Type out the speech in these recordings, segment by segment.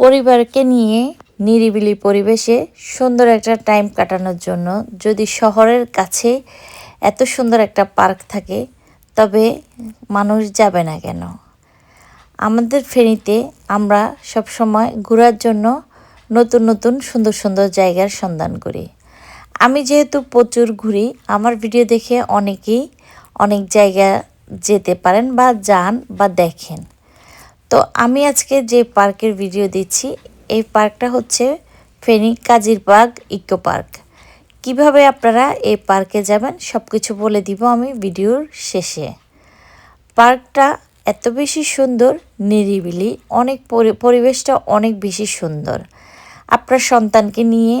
পরিবারকে নিয়ে নিরিবিলি পরিবেশে সুন্দর একটা টাইম কাটানোর জন্য যদি শহরের কাছে এত সুন্দর একটা পার্ক থাকে, তবে মানুষ যাবে না কেন? আমাদের ফেনীতে আমরা সব সময় ঘোরার জন্য নতুন নতুন সুন্দর সুন্দর জায়গার সন্ধান করি। আমি যেহেতু প্রচুর ঘুরি, আমার ভিডিও দেখে অনেকেই অনেক জায়গা যেতে পারেন বা যান বা দেখেন। তো আমি আজকে যে পার্কের ভিডিও দিচ্ছি, এই পার্কটা হচ্ছে ফেনিক ফেনী পার্ক ইকো পার্ক। কীভাবে আপনারা এই পার্কে যাবেন সব কিছু বলে দিব আমি ভিডিওর শেষে। পার্কটা এত বেশি সুন্দর, নিরিবিলি, অনেক পরিবেশটা অনেক বেশি সুন্দর। আপনার সন্তানকে নিয়ে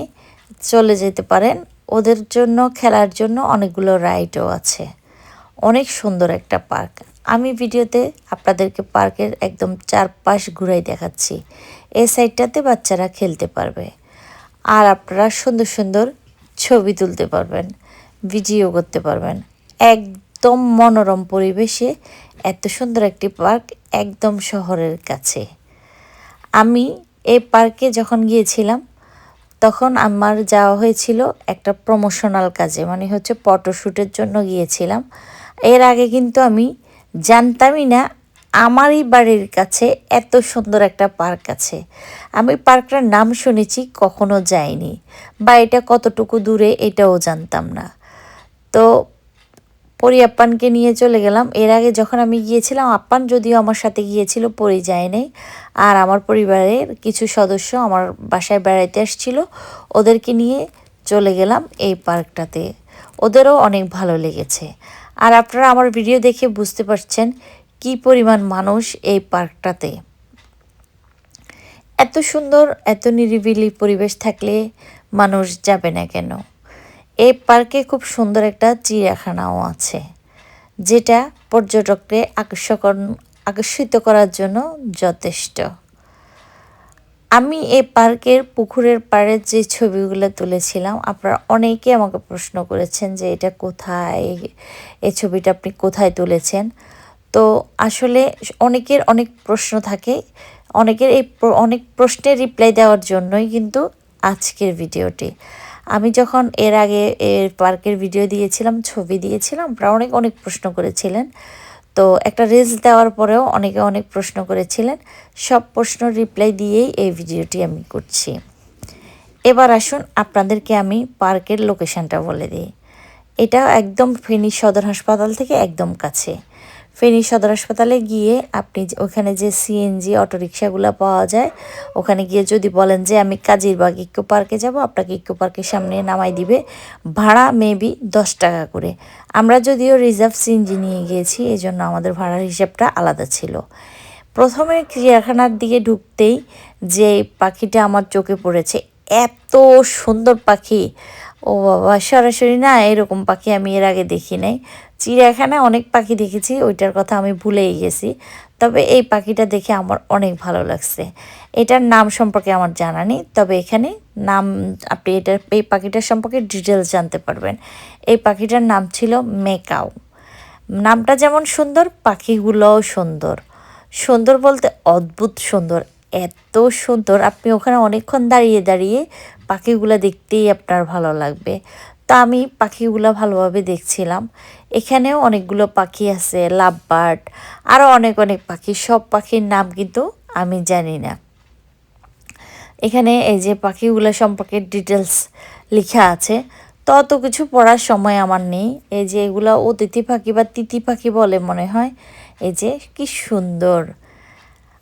চলে যেতে পারেন, ওদের জন্য, খেলার জন্য অনেকগুলো রাইডও আছে। অনেক সুন্দর একটা পার্ক। আমি ভিডিওতে আপনাদেরকে পার্কের একদম চারপাশ ঘুরাই দেখাচ্ছি। এই সাইডটাতে বাচ্চারা খেলতে পারবে। আর আপনারা সুন্দর সুন্দর ছবি তুলতে পারবেন, ভিডিও করতে পারবেন। একদম মনোরম পরিবেশে এত সুন্দর একটি পার্ক একদম শহরের কাছে। আমি এই পার্কে যখন গিয়েছিলাম, তখন আমার যাওয়া হয়েছিল একটা প্রমোশনাল কাজে মানে হচ্ছে ফটোশ্যুটের জন্য গিয়েছিলাম। এর আগে কিন্তু আমি জানতামই না আমারই বাড়ির কাছে এত সুন্দর একটা পার্ক আছে। আমি পার্কটার নাম শুনেছি, কখনো যাইনি। বা এটা কতটুকু দূরে এটাও জানতাম না। তো পরি আপ্পানকে নিয়ে চলে গেলাম। এর আগে যখন আমি গিয়েছিলাম, আপ্পান যদিও আমার সাথে গিয়েছিল পরি যায় যায়নি আর আমার পরিবারের কিছু সদস্য আমার বাসায় বেড়াইতে আসছিল, ওদেরকে নিয়ে চলে গেলাম এই পার্কটাতে। ওদেরও অনেক ভালো লেগেছে। আর আপনারা আমার ভিডিও দেখে বুঝতে পারছেন কি পরিমাণ মানুষ এই পার্কটাতে। এত সুন্দর, এত নিরিবিলি পরিবেশ থাকলে মানুষ যাবে না কেন? এই পার্কে খুব সুন্দর একটা চিড়িয়াখানাও আছে, যেটা পর্যটককে আকর্ষণ, আকর্ষিত করার জন্য যথেষ্ট। আমি এই পার্কের পুকুরের পাড়ের যে ছবিগুলো তুলেছিলাম, আপনারা অনেকে আমাকে প্রশ্ন করেছেন যে এটা কোথায় এই ছবিটা আপনি কোথায় তুলেছেন? তো আসলে অনেকের অনেক প্রশ্ন থাকে, অনেকের এই অনেক প্রশ্নের রিপ্লাই দেওয়ার জন্যই কিন্তু আজকের ভিডিওটি। আমি যখন এর আগে এর পার্কের ভিডিও দিয়েছিলাম, ছবি দিয়েছিলাম, আপনারা অনেক অনেক প্রশ্ন করেছিলেন। তো একটা রিলস দেওয়ার পরেও অনেকে অনেক প্রশ্ন করেছিলেন। সব প্রশ্ন রিপ্লাই দিয়েই এই ভিডিওটি আমি করছি। এবার আসুন আপনাদেরকে আমি পার্কের লোকেশানটা বলে দিই। এটা একদম ফেনী সদর হাসপাতাল থেকে একদম কাছে। ফেনী সদর হাসপাতালে গিয়ে আপনি ওখানে যে সিএনজি অটোরিকশাগুলো পাওয়া যায়, ওখানে গিয়ে যদি বলেন যে আমি কাজিরবাগ ইকো পার্কে যাব, আপনাকে ইকো পার্কের সামনে নামাই দিবে ভাড়া মেবি দশ টাকা করে। আমরা যদিও রিজার্ভ সিএনজি নিয়ে গিয়েছি এই জন্য আমাদের ভাড়ার হিসাবটা আলাদা ছিল। প্রথমে চিড়িয়াখানার দিকে ঢুকতেই যে পাখিটা আমার চোখে পড়েছে, এত সুন্দর পাখি ও বাবা, সরাসরি না এরকম পাখি আমি এর আগে দেখি নাই। চিড়িয়াখানায় অনেক পাখি দেখেছি, ওইটার কথা আমি ভুলেই গেছি। তবে এই পাখিটা দেখে আমার অনেক ভালো লাগছে। এটার নাম সম্পর্কে আমার জানা নেই, তবে এখানে নাম, আপনি এটার, এই পাখিটার সম্পর্কে ডিটেলস জানতে পারবেন। এই পাখিটার নাম ছিল মেকাও। নামটা যেমন সুন্দর, পাখিগুলোও সুন্দর। সুন্দর বলতে অদ্ভুত সুন্দর, এত সুন্দর। আপনি ওখানে অনেকক্ষণ দাঁড়িয়ে দাঁড়িয়ে পাখিগুলো দেখতেই আপনার ভালো লাগবে। তা আমি পাখিগুলো ভালোভাবে দেখছিলাম। এখানেও অনেকগুলো পাখি আছে লাভ বার্ড আরও অনেক অনেক পাখি। সব পাখির নাম কিন্তু আমি জানি না। এখানে এই যে পাখিগুলো সম্পর্কে ডিটেলস লেখা আছে, তত কিছু পড়ার সময় আমার নেই। এই যে এগুলো অতিথি পাখি বা তিথি পাখি বলে মনে হয়। এই যে কি সুন্দর।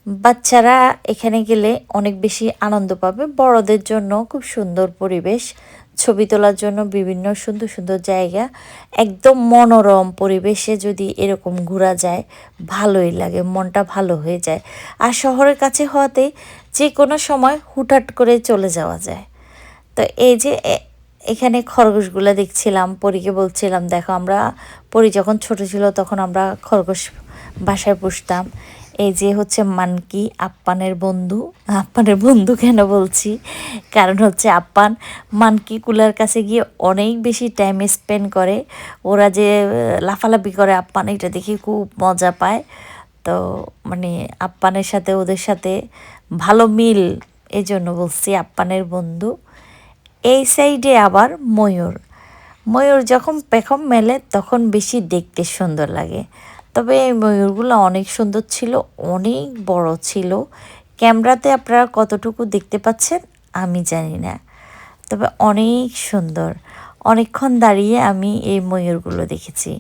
বাচ্চারা এখানে গেলে অনেক বেশি আনন্দ পাবে। বড়দের জন্য খুব সুন্দর পরিবেশ, ছবি তোলার জন্য বিভিন্ন সুন্দর সুন্দর জায়গা, একদম মনোরম পরিবেশে যদি এরকম ঘোরা যায়, ভালোই লাগে, মনটা ভালো হয়ে যায়। আর শহরের কাছে হওয়াতে যে কোনো সময় হুটহাট করে চলে যাওয়া যায়। তো এই যে এখানে খরগোশগুলো দেখছিলাম, পরীকে বলছিলাম, দেখো, আমরা, পরি যখন ছোট ছিল তখন আমরা খরগোশ বাসায় পুষতাম। এই যে হচ্ছে মানকি, আপ্পানের বন্ধু। আপ্পানের বন্ধু কেন বলছি? কারণ হচ্ছে আপ্পান মানকি কুলার কাছে গিয়ে অনেক বেশি টাইম স্পেন্ড করে। ওরা যে লাফালাফি করে আপ্পান, এটা দেখে খুব মজা পায়। তো মানে আপ্পানের সাথে, ওদের সাথে ভালো মিল এই জন্য বলছি আপ্পানের বন্ধু। এই সাইডে আবার ময়ূর। ময়ূর যখন পেখম মেলে, তখন বেশি দেখতে সুন্দর লাগে। তবে এই ময়ূরগুলো অনেক সুন্দর ছিল, অনেক বড় ছিল। ক্যামেরাতে আপনারা কতটুকু দেখতে পাচ্ছেন আমি জানি না, তবে অনেক সুন্দর। অনেকক্ষণ দাঁড়িয়ে আমি এই ময়ূরগুলো দেখেছি।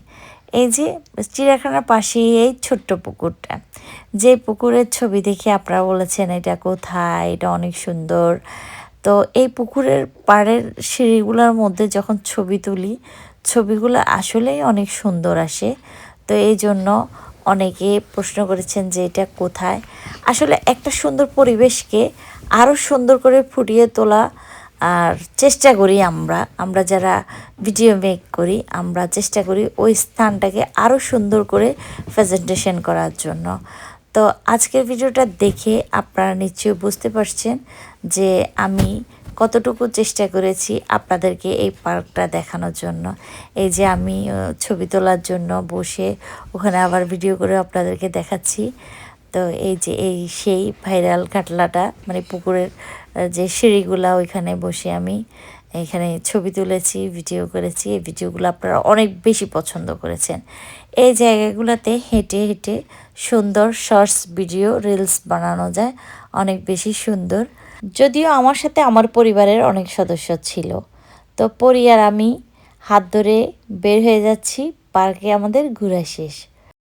এই যে চিড়িয়াখানার পাশেই এই ছোট্ট পুকুরটা, যে পুকুরের ছবি দেখে আপনারা বলেছেন এটা কোথায়, এটা অনেক সুন্দর। তো এই পুকুরের পাড়ের সিঁড়িগুলোর মধ্যে যখন ছবি তুলি, ছবিগুলো আসলেই অনেক সুন্দর আসে। তো এই জন্য অনেকে প্রশ্ন করেছেন যে এটা কোথায়? আসলে একটা সুন্দর পরিবেশকে আরও সুন্দর করে ফুটিয়ে তোলা, আর চেষ্টা করি আমরা আমরা যারা ভিডিও মেক করি, আমরা চেষ্টা করি ওই স্থানটাকে আরও সুন্দর করে প্রেজেন্টেশন করার জন্য। তো আজকের ভিডিওটা দেখে আপনারা নিশ্চয়ই বুঝতে পারছেন যে আমি কতটুকু চেষ্টা করেছি আপনাদেরকে এই পার্কটা দেখানোর জন্য। এই যে আমি ছবি তোলার জন্য বসে ওখানে আবার ভিডিও করে আপনাদেরকে দেখাচ্ছি। তো এই যে এই সেই ভাইরাল কাটলাটা মানে পুকুরের যে সিঁড়িগুলা ওইখানে বসে আমি এখানে ছবি তুলেছি ভিডিও করেছি। এই ভিডিওগুলো আপনারা অনেক বেশি পছন্দ করেছেন। এই জায়গাগুলোতে হেঁটে হেঁটে সুন্দর শর্টস ভিডিও রিলস বানানো যায়। অনেক বেশি সুন্দর। যদিও আমার সাথে আমার পরিবারের অনেক সদস্য ছিল। তো পরি আর আমি হাত ধরে বের হয়ে যাচ্ছি, পার্কে আমাদের ঘোরা শেষ।